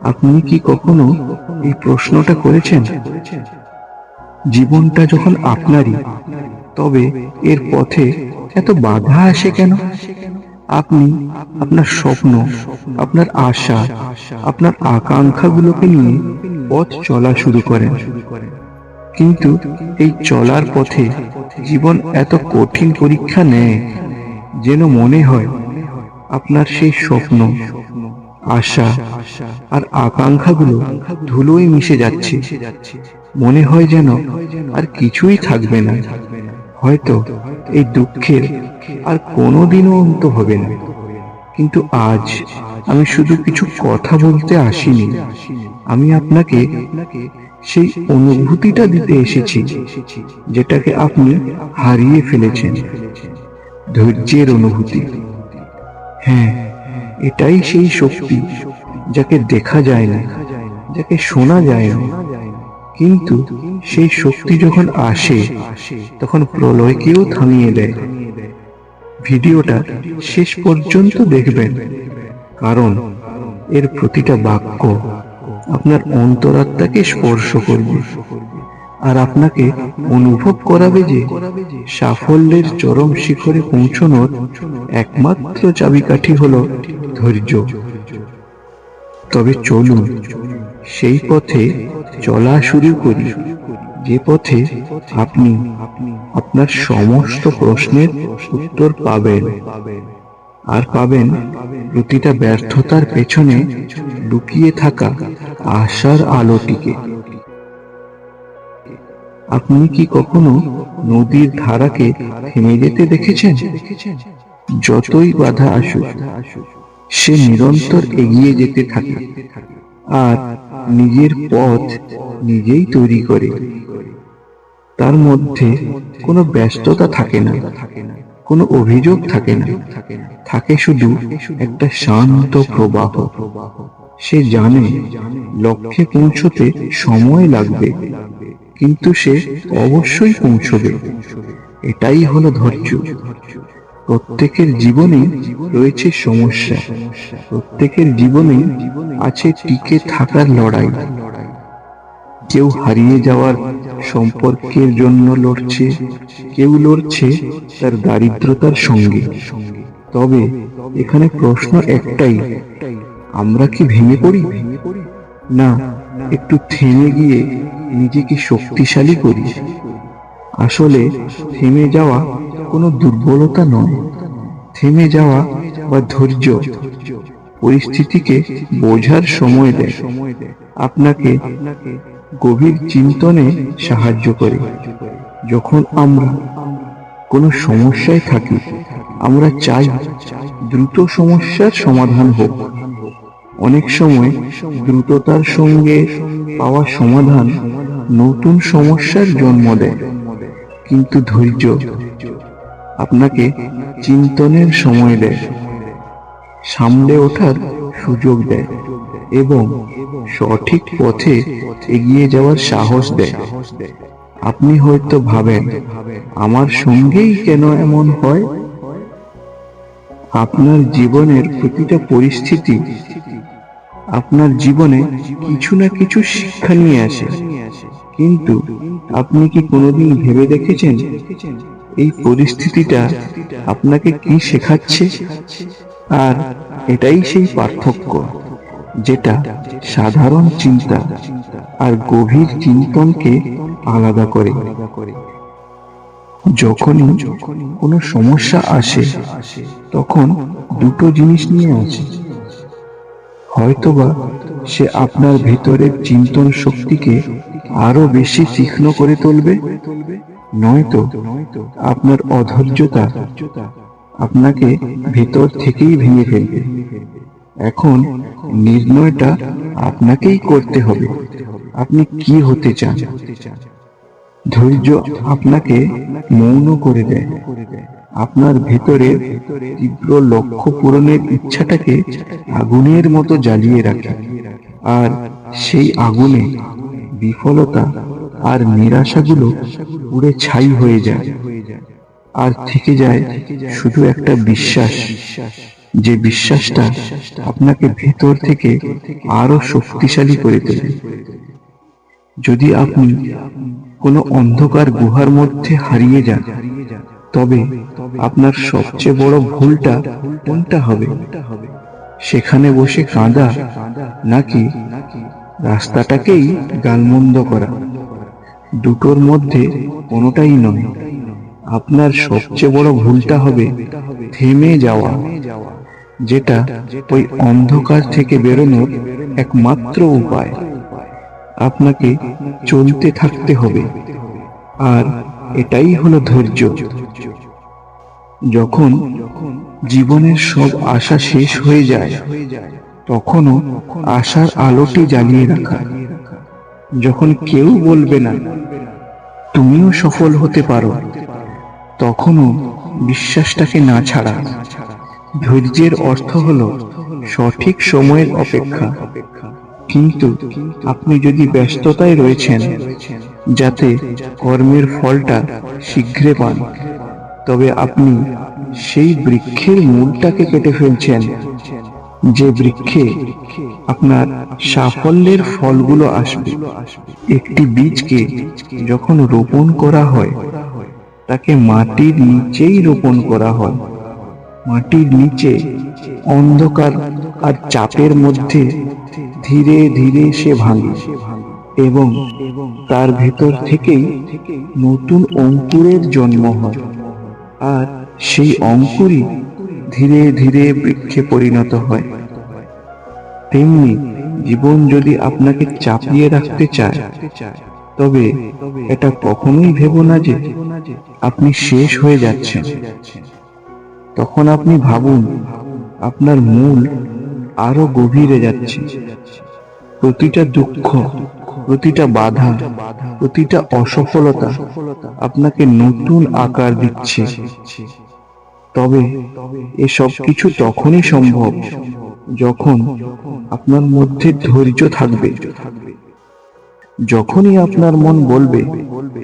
আপনি কি কখনো এই প্রশ্নটা করেছেন? জীবনটা যখন আপনারই, তবে এর পথে এত বাধা আসে কেন? আপনি আপনার স্বপ্ন, আপনার আশা, আপনার আকাঙ্ক্ষাগুলোকে নিয়ে পথ চলা শুরু করেন। কিন্তু এই চলার পথে জীবন এত কঠিন পরীক্ষা নেয় যেন মনে হয় আপনার সেই স্বপ্ন আশা আর আকাঙ্ক্ষাগুলো ধুলোয় মিশে যাচ্ছে। মনে হয় যেন আর কিছুই থাকবে না। হয়তো এই দুঃখের আর কোনোদিনও অন্ত হবে না। কিন্তু আজ আমি শুধু কিছু কথা বলতে আসিনি। আমি আপনাকে সেই অনুভূতিটা দিতে এসেছি, যেটাকে আপনি হারিয়ে ফেলেছেন। ধৈর্যের অনুভূতি। হ্যাঁ এটাই সেই শক্তি যাকে দেখা যায় না, যাকে শোনা যায় না। কিন্তু সেই শক্তি যখন আসে, তখন প্রলয়কেও থামিয়ে দেয়। ভিডিওটা শেষ পর্যন্ত দেখবেন, কারণ এর প্রতিটা বাক্য আপনার অন্তরাত্মাকে স্পর্শ করবে আর আপনাকে অনুভব করাবে যে সাফল্যের চরম শিখরে পৌঁছানোর একমাত্র চাবিকাঠি হলো ধৈর্য। তবে চলুন, সেই পথে চলা শুরু করি। যে পথে আপনি আপনার সমস্ত প্রশ্নের উত্তর পাবেন আর পাবেন প্রতিটা ব্যর্থতার পেছনে লুকিয়ে থাকা আশার আলোটিকে। আপনি কি কখনো নদীর ধারাকে থেমে যেতে দেখেছেন? যতই বাধা আসুক সে নিরন্তর এগিয়ে যেতে থাকে আর নিজের পথ নিজেই তৈরি করে। তার মধ্যে কোনো ব্যস্ততা থাকে না, কোনো অভিযোগ থাকে না। থাকে শুধু একটা শান্ত প্রবাহ। সে জানে লক্ষ্যে পৌঁছতে সময় লাগবে, কিন্তু সে অবশ্যই পৌঁছবে। এটাই হলো ধৈর্য। প্রত্যেকের জীবনে রয়েছে সমস্যা। প্রত্যেকের জীবনে আছে টিকে থাকার লড়াই। কেউ হারিয়ে যাওয়ার সম্পর্কের জন্য লড়ছে, কেউ লড়ছে তার দারিদ্রতার সঙ্গে। তবে এখানে প্রশ্ন একটাই, আমরা কি ভেঙে পড়ি? না, একটু থেমে গিয়ে নিজেকে শক্তিশালী করি। আসলে থেমে যাওয়া কোনো দুর্বলতা নয়। থেমে যাওয়া বা ধৈর্য পরিস্থিতিকে বোঝার সময় দেয়। আপনাকে গভীর চিন্তনে সাহায্য করে। যখন আমরা কোনো সমস্যায় থাকি, আমরা চাই দ্রুত সমস্যার সমাধান হোক। অনেক সময় দ্রুততার সঙ্গে পাওয়া সমাধান নতুন সমস্যার জন্ম দেয়। কিন্তু ধৈর্য আপনাকে চিন্তনের সময় দেয়, সামলে ওঠার সুযোগ দেয় এবং সঠিক পথে এগিয়ে যাওয়ার সাহস দেয়। আপনি হয়তো ভাবেন, আমার সঙ্গেই কেন এমন হয়? আপনার জীবনের প্রতিটা পরিস্থিতি আপনার জীবনে কিছু না কিছু শিক্ষা নিয়ে আসে। কিন্তু আপনি কি কোনোদিন ভেবে দেখেছেন? এই পরিস্থিতিটা আপনাকে কি শেখাচ্ছে? আর এটাই সেই পার্থক্য, যেটা সাধারণ চিন্তা আর গভীর চিন্তনকে আলাদা করে। যখনই কোনো সমস্যা আসে, তখন দুটো জিনিস নিয়ে আসে হয়তোবা সে আপনার ভেতরের চিন্তন শক্তিকে আরও বেশি তীক্ষ্ণ করে তুলবে নয়তো আপনার অধৈর্যতা আপনাকে ভেতর থেকেই ভেঙে ফেলবে। এখন নির্ণয়টা আপনাকেই করতে হবে। আপনি কি হতে চান? ধৈর্য আপনাকে মৌন করে দেয়। আপনার ভেতরে তীব্র লক্ষ্য পূরণের ইচ্ছাটাকে আগুনের মতো জ্বালিয়ে রাখে। আর সেই আগুনে বিফলতা আর নিরাশাগুলো পুড়ে ছাই হয়ে যায়। আর থেকে যায় শুধু একটা বিশ্বাস, যে বিশ্বাসটা আপনাকে ভেতর থেকে আরও শক্তিশালী করে তোলে যদি আপনি কোনো অন্ধকার গুহার মধ্যে হারিয়ে যান, তবে আপনার সবচেয়ে বড় ভুলটা কোনটা হবে? সেখানে বসে কাঁদা নাকি রাস্তাটাকেই গালমন্দ করা? দুটোর মধ্যে কোনোটাই নয়। আপনার সবচেয়ে বড় ভুলটা হবে থেমে যাওয়া, যেটা ওই অন্ধকার থেকে বেরোনোর একমাত্র উপায়। আপনাকে চলতে থাকতে হবে, আর এটাই হলো ধৈর্য। যখন জীবনের সব আশা শেষ হয়ে যায়, তখনও আশার আলোটি জ্বালিয়ে রাখা। যখন কেউ বলবে না, তুমিও সফল হতে পারো, তখনও বিশ্বাসটাকে না ছাড়া। ধৈর্যের অর্থ হল সঠিক সময়ের অপেক্ষা। কিন্তু আপনি যদি ব্যস্ততায় রয়েছেন, যাতে কর্মের ফলটা শীঘ্রে পান, তবে আপনি সেই বৃক্ষের মূলটাকে কেটে ফেলছেন। যে বৃক্ষে আপনার সাফল্যের ফলগুলো আসবে, একটি বীজকে যখন রোপণ করা হয়, তাকে মাটির নিচেই রোপণ করা হয়। মাটির নিচে অন্ধকার আর চাপের মধ্যে ধীরে ধীরে সে ভাঙে এবং তার ভেতর থেকেই নতুন অঙ্কুরের জন্ম হয়। আর সেই অঙ্কুরই ধীরে ধীরে বৃক্ষে পরিণত হয়। তেমনি জীবন যদি আপনাকে চাপিয়ে রাখতে চায়, তবে এটা কখনোই ভেব না যে আপনি শেষ হয়ে যাচ্ছেন। তখন আপনি ভাবুন, আপনার মূল আরও গভীরে যাচ্ছে। প্রতিটা দুঃখ, প্রতিটা বাধা, প্রতিটা অসফলতা আপনাকে নতুন আকার দিচ্ছে। তবে এসব কিছু তখনই সম্ভব যখন আপনার মধ্যে ধৈর্য থাকবে। যখনই আপনার মন বলবে,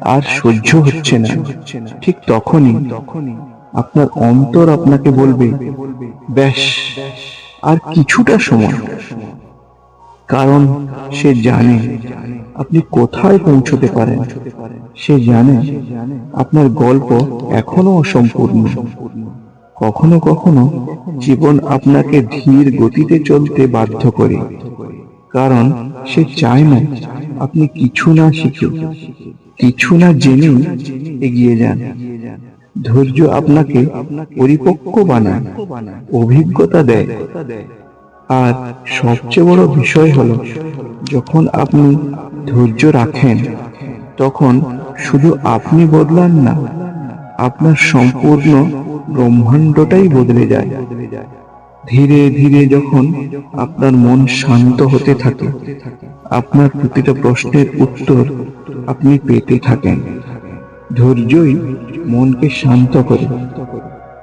আর সহ্য হচ্ছে না, ঠিক তখনই আপনার অন্তর আপনাকে বলবে, ব্যাস, আর কিছুটা সময়। কারণ সে জানে আপনি কোথায় পৌঁছতে পারেন। সে জানে আপনার গল্প এখনও অসম্পূর্ণ। কখনো কখনো জীবন আপনাকে ধীর গতিতে চলতে বাধ্য করে, কারণ সে চায় না আপনি কিছু না শিখে, কিছু না জেনেও এগিয়ে যান। ধৈর্য আপনাকে পরিপক্ক বানায়, অভিজ্ঞতা দেয়। আর সবচেয়ে বড় বিষয় হলো, যখন আপনি ধৈর্য রাখেন, তখন শুধু আপনি বদলান না, আপনার সম্পূর্ণ ব্রহ্মাণ্ডটাই বদলে যায়। ধীরে ধীরে যখন আপনার মন শান্ত হতে থাকে, আপনার প্রতিটা প্রশ্নের উত্তর আপনি পেতে থাকেন। ধৈর্যই মনকে শান্ত করে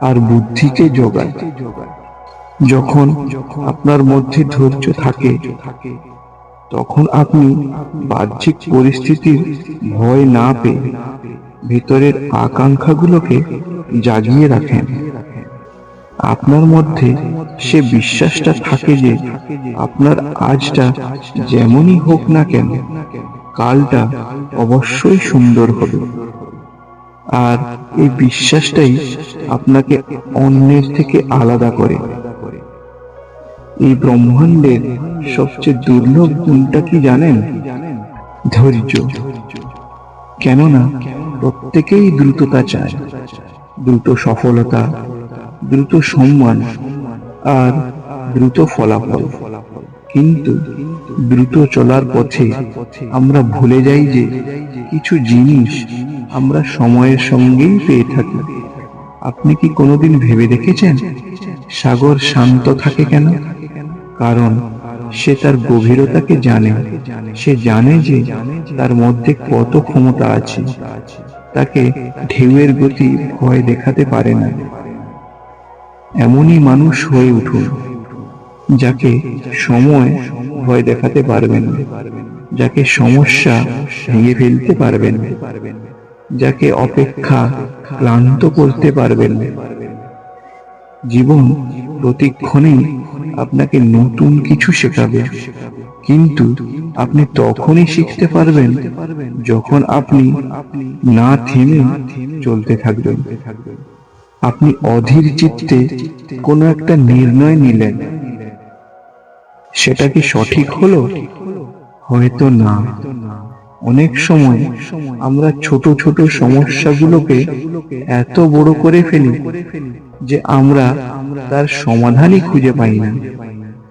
আর বুদ্ধিকে যোগায় যখন আপনার মধ্যে ধৈর্য থাকে, তখন আপনি বাহ্যিক পরিস্থিতির ভয় না পেয়ে ভিতরের আকাঙ্ক্ষাগুলোকে জাগিয়ে রাখেন। আপনার মধ্যে সে বিশ্বাসটা থাকে যে আপনার আজটা যেমনই হোক না কেন, কালটা অবশ্যই সুন্দর হবে। আর এই বিশ্বাসটাই আপনাকে অন্যের থেকে আলাদা করে। এই ব্রহ্মাণ্ডের সবচেয়ে দুর্লভ গুণটা কি জানেন? ধৈর্য। কেননা প্রত্যেকেই দ্রুততা চায়। দ্রুত সফলতা, দ্রুত সম্মান আর দ্রুত ফলাফল। কিন্তু দ্রুত চলার পথে আমরা ভুলে যাই যে কিছু জিনিস আমরা সময়ের সঙ্গেই পেয়ে থাকি। আপনি কি কোনোদিন ভেবে দেখেছেন সাগর শান্ত থাকে কেন? কারণ সে তার গভীরতাকে জানে। সে জানে যে তার মধ্যে কত ক্ষমতা আছে। তাকে ঢেউয়ের গতি ভয় দেখাতে পারে না। এমনই মানুষ হয়ে উঠুন, যাকে সময় ভয় দেখাতে পারবেন যাকে সমস্যা ভেঙে ফেলতে পারবেন যাকে অপেক্ষা ক্লান্ত করতে পারবেন জীবন প্রতিক্ষণেই আপনাকে নতুন কিছু শেখাবে। কিন্তু আপনি তখনই শিখতে পারবেন যখন আপনি না থেমে চলতে থাকবেন। আপনি অধীর চিত্তে কোনো একটা নির্ণয় নিলেন। সেটা কি সঠিক হলো? হয়তো না। অনেক সময় আমরা ছোট ছোট সমস্যাগুলোকে এত বড় করে ফেলি যে আমরা তার সমাধানই খুঁজে পাই না।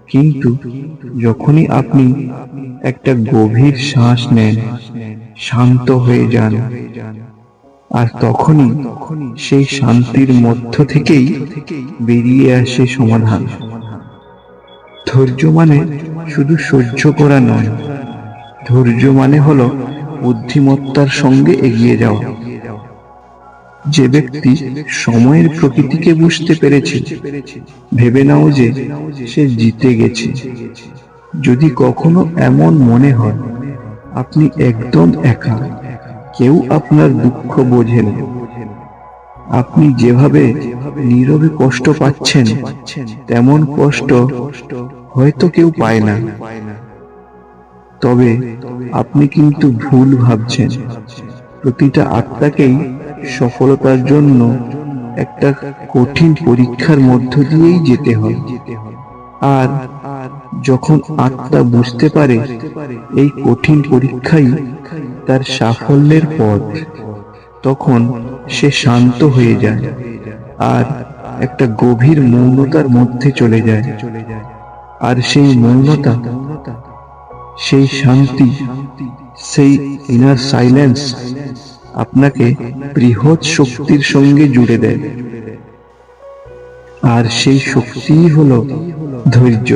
কিন্তু যখনই আপনি একটা গভীর শ্বাস নেন, শান্ত হয়ে যান। আর তখনই সেই শান্তির মধ্য থেকেই বেরিয়ে আসে সমাধান। ধৈর্য মানে শুধু সহ্য করা নয়। ধৈর্য মানে হলো বুদ্ধিমত্তার সঙ্গে এগিয়ে যাওয়া। যে ব্যক্তি সময়ের প্রকৃতিকে বুঝতে পেরেছে, ভেবে নাও যে সে জিতে গেছে। যদি কখনো এমন মনে হয়, আপনি একদম একা, কেউ আপনার দুঃখ বোঝে না। আপনি যেভাবে নীরবে কষ্ট পাচ্ছেন, তেমন কষ্ট হয়তো কেউ পায় না। তবে আপনি কিন্তু ভুল ভাবছেন। প্রতিটা আত্মাকেই সফলতার জন্য একটা কঠিন পরীক্ষার মধ্য দিয়েই যেতে হয়। আর যখন আত্মা বুঝতে পারে এই কঠিন পরীক্ষাই তার সাফল্যের পথ, তখন সে শান্ত হয়ে যায় আর একটা গভীর মৌনতার মধ্যে চলে যায়। আর সেই মৌনতা, সেই শান্তি, সেই ইনার সাইলেন্স আপনাকে বৃহৎ শক্তির সঙ্গে জুড়ে দেয়। আর সেই শক্তিই হলো ধৈর্য।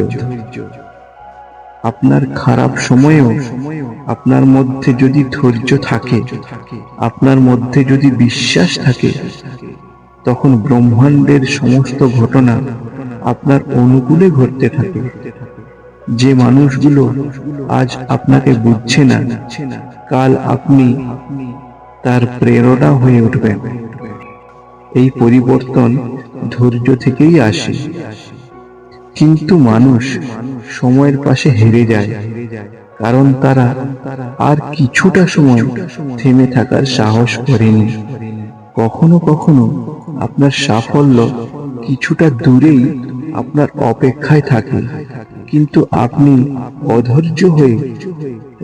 আপনার খারাপ সময়েও আপনার মধ্যে যদি ধৈর্য থাকে, আপনার মধ্যে যদি বিশ্বাস থাকে, তখন ব্রহ্মাণ্ডের সমস্ত ঘটনা আপনার অনুকূলে ঘটতে থাকে। যে মানুষগুলো আজ আপনাকে বুঝছে না, কাল আপনি তার প্রেরণা হয়ে উঠবেন এই পরিবর্তন ধৈর্য থেকেই আসে। কিন্তু মানুষ সময়ের পাশে হেরে যায়, কারণ তারা আর কিছুটা সময় থেমে থাকার সাহস করেনি। কখনো কখনো আপনার সাফল্য কিছুটা দূরেই আপনার অপেক্ষায় থাকে, কিন্তু আপনি অধৈর্য হয়ে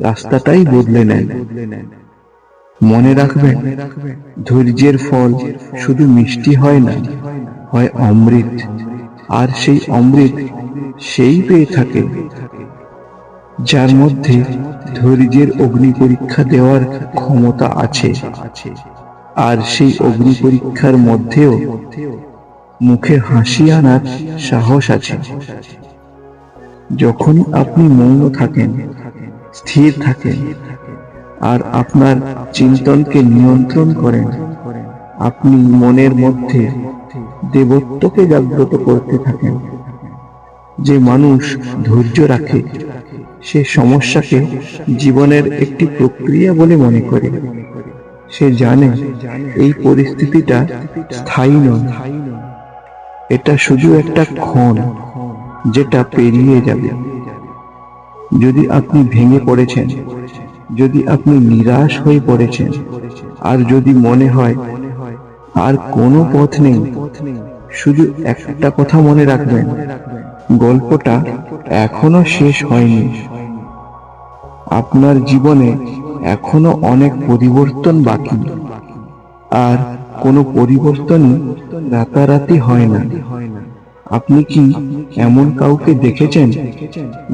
রাস্তাটাই বদলে নেন। মনে রাখবেন, ধৈর্যের ফল শুধু মিষ্টি হয় না, হয় অমৃত। আর সেই অমৃত সেই পেয়ে থাকে, যার মধ্যে ধৈর্যের অগ্নি পরীক্ষা দেওয়ার ক্ষমতা আছে। আর সেই অগ্নি পরীক্ষার মধ্যেও মুখে হাসি আনার সাহস আছে। যখন আপনি মৌন থাকেন, স্থির থাকেন আর আপনার চিন্তনকে নিয়ন্ত্রণ করেন। আপনি মনের মধ্যে দেবত্বকে জাগ্রত করতে থাকেন। যে মানুষ ধৈর্য রাখে, সে সমস্যাকে জীবনের একটি প্রক্রিয়া বলে মনে করে। সে জানে এই পরিস্থিতিটা স্থায়ী নয়। এটা শুধু একটা ক্ষণ যেটা পেরিয়ে যাবে। যদি আপনি ভেঙে পড়েছেন যদি আপনি নিরাশ হয়ে পড়েছেন, আর যদি মনে হয় আর কোনো পথ নেই, শুধু একটা কথা মনে রাখবেন, গল্পটা এখনও শেষ হয়নি। আপনার জীবনে এখনও অনেক পরিবর্তন বাকি, আর কোনো পরিবর্তনই রাতারাতি হয় না। আপনি কি এমন কাউকে দেখেছেন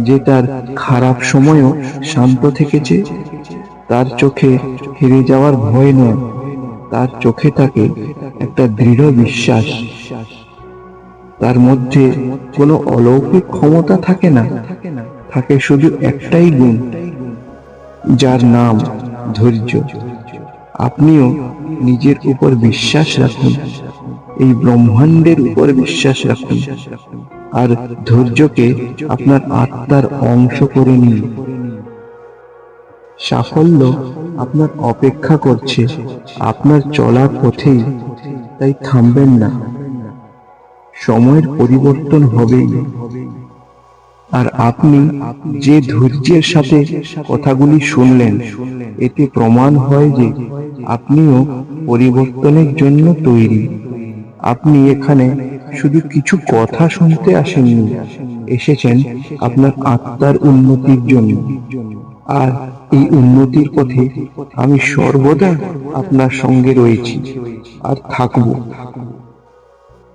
যে তার খারাপ সময়ও শান্ত থেকেছে? তার চোখে হেরে যাওয়ার ভয় নয়। তার চোখে থাকে একটা দৃঢ় বিশ্বাস। তার মধ্যে কোনো অলৌকিক ক্ষমতা থাকে না। থাকে শুধু একটাই গুণ, যার নাম ধৈর্য। আপনিও নিজের উপর বিশ্বাস রাখুন, এই ব্রহ্মাণ্ডের উপর বিশ্বাস রাখুন, আর ধৈর্যকে আপনার আত্মার অংশ করে নিন। সাফল্য আপনার অপেক্ষা করছে। আপনার চলার পথেই তাই থামবেন না। সময়ের পরিবর্তন হবেই। আর আপনি যে ধৈর্যের সাথে কথাগুলি শুনলেন, এতে প্রমাণ হয় যে আপনিও পরিবর্তনের জন্য তৈরি। আপনি এখানে শুধু কিছু কথা শুনতে আসেননি, এসেছেন আপনার আত্মার উন্নতির জন্য। আর এই উন্নতির পথে আমি সর্বদা আপনার সঙ্গে রয়েছি আর থাকব।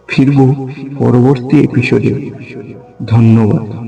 ফিরব পরবর্তী এপিসোডে ধন্যবাদ।